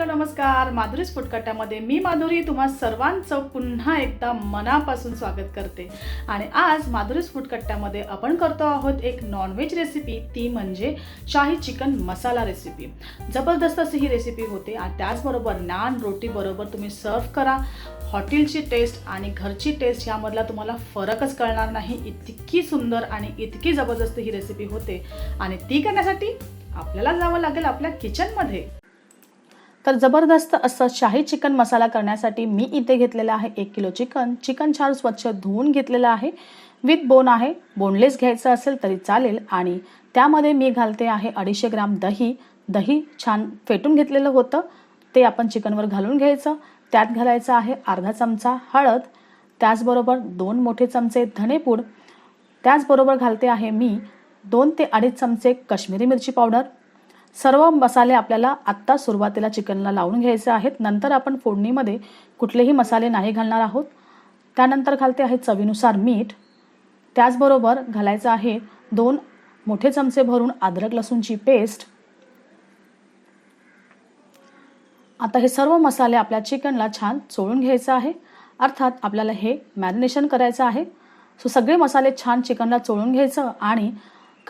Hello नमस्कार. माधुरीच फुटकट्ट्यामध्ये मी माधुरी तुम्हा सर्वांचं पुन्हा एकदा मनापासून स्वागत करते. आणि आज माधुरीच फुटकट्ट्यामध्ये आपण करतो आहोत एक नॉनव्हेज रेसिपी ती म्हणजे शाही चिकन मसाला रेसिपी जबरदस्त अशी ही रेसिपी होते आणि त्याचबरोबर नान रोटी बरोबर तुम्ही सर्व करा. हॉटेलची टेस्ट आणि घरची टेस्ट यामधला तुम्हाला फरकच कळणार नाही. इतकी सुंदर आणि इतकी जबरदस्त ही रेसिपी होते. आणि ती करण्यासाठी आपल्याला जावं लागेल आपल्या किचनमध्ये तर जबरदस्त असं शाही चिकन मसाला करण्यासाठी मी इथे घेतलेलं आहे एक किलो चिकन. चिकन छान स्वच्छ धुवून घेतलेलं आहे. विथ बोन आहे. बोनलेस घ्यायचं असेल तरी चालेल. आणि त्यामध्ये मी घालते आहे अडीचशे ग्राम दही. दही छान फेटून घेतलेलं होतं. ते आपण चिकनवर घालून घ्यायचं. त्यात घालायचं आहे अर्धा चमचा हळद. त्याचबरोबर दोन मोठे चमचे धनेपूड त्याचबरोबर घालते आहे मी दोन ते अडीच चमचे काश्मीरी मिरची पावडर. सर्व मसाले आपल्याला आत्ता सुरुवातीला चिकनला लावून घ्यायचे आहेत. नंतर आपण फोडणीमध्ये कुठलेही मसाले नाही घालणार आहोत. त्यानंतर घालते आहे चवीनुसार मीठ. त्याचबरोबर घालायचं आहे दोन मोठे चमचे भरून अद्रक लसूणची पेस्ट. आता हे सर्व मसाले आपल्या चिकनला छान चोळून घ्यायचं आहे. अर्थात आपल्याला हे मॅरिनेशन करायचं आहे. सो सगळे मसाले छान चिकनला चोळून घ्यायचं आणि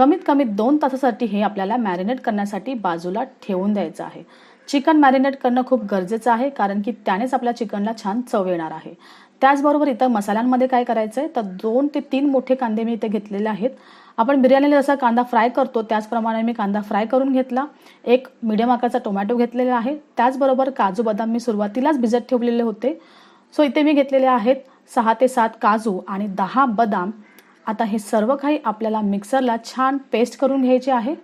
कमीत कमी दोन तासासाठी हे आपल्याला मॅरिनेट करण्यासाठी बाजूला ठेवून द्यायचं आहे. चिकन मॅरिनेट करणं खूप गरजेचं आहे कारण की त्यानेच आपल्या चिकनला छान चव येणार आहे. त्याचबरोबर इथं मसाल्यांमध्ये काय करायचं आहे तर दोन ते तीन मोठे कांदे मी इथे घेतलेले आहेत. आपण बिर्याणीला जसा कांदा फ्राय करतो त्याचप्रमाणे मी कांदा फ्राय करून घेतला. एक मिडियम आकाराचा टोमॅटो घेतलेला आहे. त्याचबरोबर काजू बदाम मी सुरुवातीलाच भिजत ठेवलेले होते. सो इथे मी घेतलेले आहेत सहा ते सात काजू आणि दहा बदाम. आता हे सर्व काही आपल्याला मिक्सरला छान पेस्ट करून घ्यायचे आहे.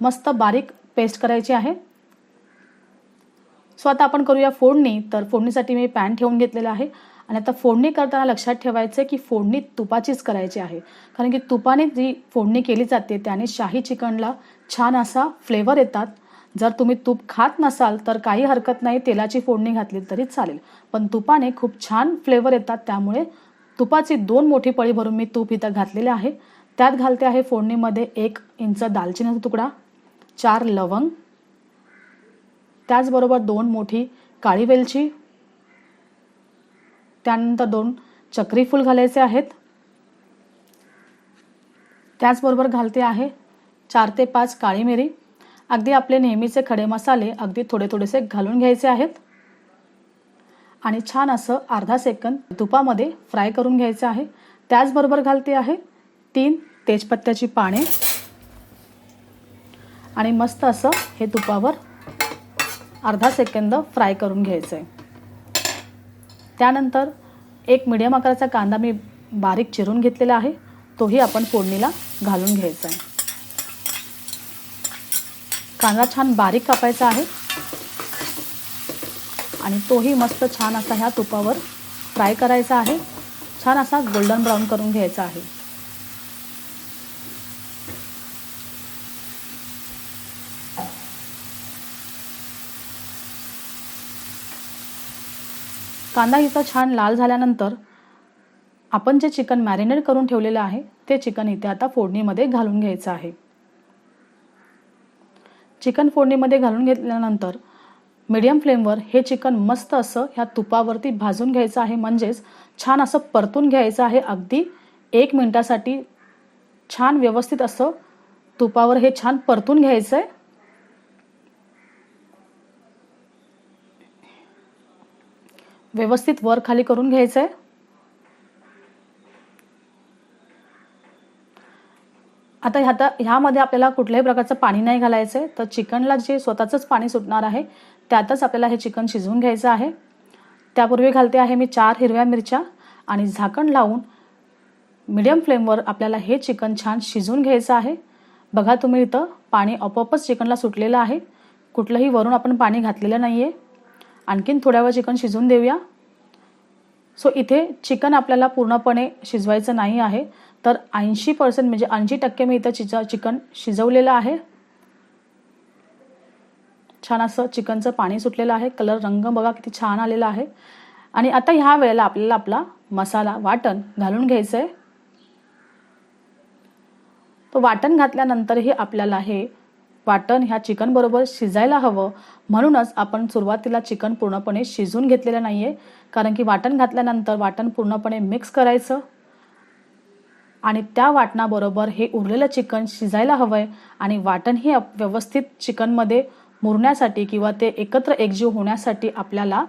मस्त बारीक पेस्ट करायची आहे. सो आता आपण करूया फोडणी. तर फोडणीसाठी मी पॅन ठेवून घेतलेलं आहे. आणि आता फोडणी करताना लक्षात ठेवायचं आहे की फोडणी तुपाचीच करायची आहे. कारण की तुपाने जी फोडणी केली जाते त्याने शाही चिकनला छान असा फ्लेवर येतात. जर तुम्ही तूप खात नसाल तर काही हरकत नाही तेलाची फोडणी घातली तरी चालेल. पण तुपाने खूप छान फ्लेवर येतात त्यामुळे तुपाची दोन मोठी पळी भरून मी तूप इथं घातलेले आहे. त्यात घालते आहे फोडणीमध्ये एक इंच दालचिनीचा तुकडा चार लवंग त्याचबरोबर दोन मोठी काळी वेलची त्यानंतर दोन चक्री फूल घालायचे आहेत. त्याचबरोबर घालते आहे चार ते पाच काळी मिरी. अगदी आपले नेहमीचे खडे मसाले अगदी थोडे थोडेसे घालून घ्यायचे आहेत. आणि छान असं अर्धा सेकंद तुपामध्ये फ्राय करून घ्यायचं आहे. त्याचबरोबर घालते आहे तीन तेजपत्त्याची पाने. आणि मस्त असं हे तुपावर अर्धा सेकंद फ्राय करून घ्यायचं आहे त्यानंतर एक मिडियम आकाराचा कांदा मी बारीक चिरून घेतलेला आहे. तोही आपण फोडणीला घालून घ्यायचा आहे कांदा छान बारीक कापायचा आहे. आणि तोही मस्त छान असा ह्या तुपावर फ्राय करायचा आहे. छान असा गोल्डन ब्राऊन करून घ्यायचा आहे. कांदा इथं छान लाल झाल्यानंतर आपण जे चिकन मॅरिनेट करून ठेवलेलं आहे ते चिकन इथे आता फोडणीमध्ये घालून घ्यायचं आहे. चिकन फोडणीमध्ये घालून घेतल्यानंतर मीडियम फ्लेमवर हे चिकन मस्त असं ह्या तुपावरती भाजून घ्यायचं आहे. म्हणजेच छान असं परतून घ्यायचं आहे. अगदी एक मिनटासाठी छान व्यवस्थित असं तुपावर हे छान परतून घ्यायचं आहे व्यवस्थित वर खाली करून घ्यायचं आहे आता ह्याता ह्यामध्ये आपल्याला कुठल्याही प्रकारचं पाणी नाही घालायचं आहे तर चिकनला जे स्वतःचंच पाणी सुटणार आहे त्यातच आपल्याला हे चिकन शिजवून घ्यायचं आहे. त्यापूर्वी घालते आहे मी चार हिरव्या मिरच्या आणि झाकण लावून मिडियम फ्लेमवर आपल्याला हे चिकन छान शिजवून घ्यायचं आहे. बघा तुम्ही इथं पाणी आपोआपच चिकनला सुटलेलं आहे. कुठलंही वरून आपण पाणी घातलेलं नाही आहे आणखीन थोड्या वेळ चिकन शिजवून देऊया. सो इथे चिकन आपल्याला पूर्णपणे शिजवायचं नाही आहे. तर ऐंशी पर्सेंट म्हणजे ऐंशी टक्के मी इथं चिजा चिकन शिजवलेलं आहे. छान असं चिकनचं पाणी सुटलेलं आहे. कलर रंग बघा किती छान आलेला आहे. आणि आता ह्या वेळेला आपल्याला आपला मसाला वाटण घालून घ्यायचं आहे तो वाटण घातल्यानंतरही आपल्याला हे वाटण ह्या चिकनबरोबर शिजायला हवं. म्हणूनच आपण सुरुवातीला चिकन पूर्णपणे शिजून घेतलेलं नाही आहे कारण की वाटण घातल्यानंतर वाटण पूर्णपणे मिक्स करायचं. आणि त्या वाटणाबरोबर हे उरलेलं चिकन शिजायला हवं आहे आणि वाटणही अप- व्यवस्थित चिकनमध्ये मुरण्यासाठी किंवा ते एकत्र एकजीव होण्यासाठी आपल्याला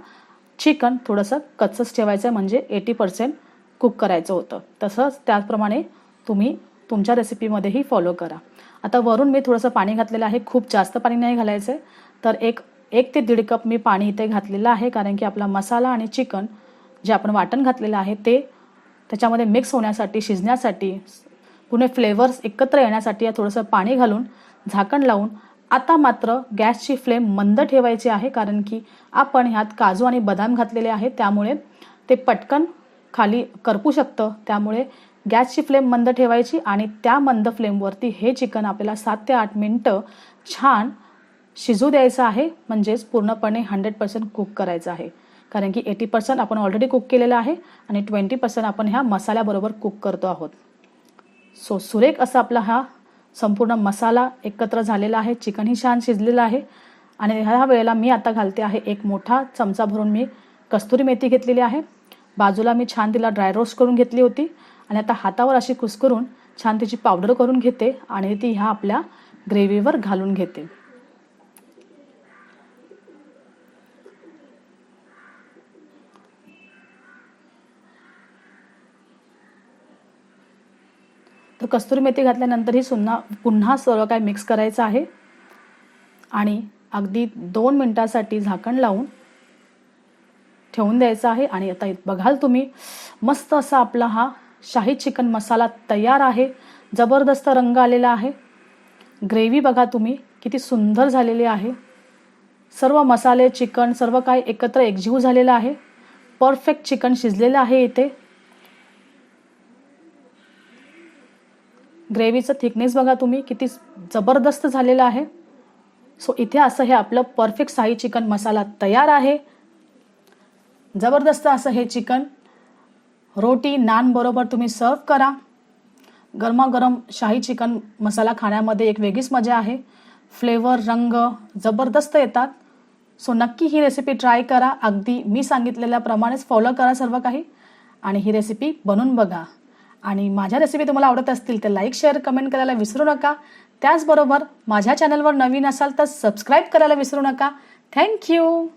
चिकन थोडंसं कच्चंच ठेवायचं आहे म्हणजे एटी पर्सेंट कुक करायचं होतं. तसंच त्याचप्रमाणे तुम्ही तुमच्या रेसिपीमध्येही फॉलो करा. आता वरून मी थोडंसं पाणी घातलेलं आहे खूप जास्त पाणी नाही घालायचं आहे तर एक एक ते दीड कप मी पाणी इथे घातलेलं आहे कारण की आपला मसाला आणि चिकन जे आपण वाटण घातलेलं आहे ते त्याच्यामध्ये मिक्स होण्यासाठी शिजण्यासाठी पुणे फ्लेवर्स एकत्र येण्यासाठी या थोडंसं पाणी घालून झाकण लावून आता मात्र गॅसची फ्लेम मंद ठेवायची आहे कारण की आपण ह्यात काजू आणि बदाम घातलेले आहे त्यामुळे ते पटकन खाली करपू शकतं. त्यामुळे गॅसची फ्लेम मंद ठेवायची आणि त्या मंद फ्लेमवरती हे चिकन आपल्याला सात ते आठ मिनटं छान शिजू द्यायचं आहे. म्हणजेच पूर्णपणे हंड्रेड पर्सेंट कुक करायचं आहे. कारण की एटी पर्सेंट आपण ऑलरेडी कुक केलेलं आहे आणि ट्वेंटी पर्सेंट आपण ह्या मसाल्याबरोबर कुक करतो आहोत. सो सुरेख असा आपला हा संपूर्ण मसाला एकत्र झालेला आहे. चिकनही छान शिजलेलं आहे. आणि ह्या वेळेला मी आता घालते आहे एक मोठा चमचा भरून मी कस्तुरी मेथी घेतलेली आहे. बाजूला मी छान तिला ड्राय रोस्ट करून घेतली होती. आणि आता हातावर अशी कुस्करून छान तिची पावडर करून घेते आणि ती ह्या आपल्या ग्रेव्हीवर घालून घेते. तर कस्तुरी मेथी घातल्यानंतर ही सुन्हा पुन्हा सर्व काय मिक्स करायचं आहे. आणि अगदी दोन मिनटासाठी झाकण लावून ठेवून द्यायचं आहे. आणि आता बघाल तुम्ही मस्त असा आपला हा शाही चिकन मसाला तयार आहे. जबरदस्त रंग आलेला आहे. ग्रेव्ही बघा तुम्ही किती सुंदर झालेली आहे. सर्व मसाले चिकन सर्व काही एकत्र एकजीव झालेलं आहे. परफेक्ट चिकन शिजलेलं आहे इथे. ग्रेव्हीचं थिकनेस बघा तुम्ही किती जबरदस्त झालेलं आहे. सो इथे असं हे आपलं परफेक्ट साई चिकन मसाला तयार आहे. जबरदस्त असं हे चिकन. रोटी नान बरोबर तुम्ही सर्व करा. गरमागरम शाही चिकन मसाला खाण्यामध्ये एक वेगळीच मजा आहे. फ्लेवर रंग जबरदस्त येतात. सो नक्की ही रेसिपी ट्राय करा. अगदी मी सांगितलेल्याप्रमाणेच फॉलो करा सर्व काही. आणि ही रेसिपी बनवून बघा. आणि माझ्या रेसिपी तुम्हाला आवडत असतील तर लाईक शेअर कमेंट करायला विसरू नका. त्याचबरोबर माझ्या चॅनलवर नवीन असाल तर सबस्क्राईब करायला विसरू नका. थँक्यू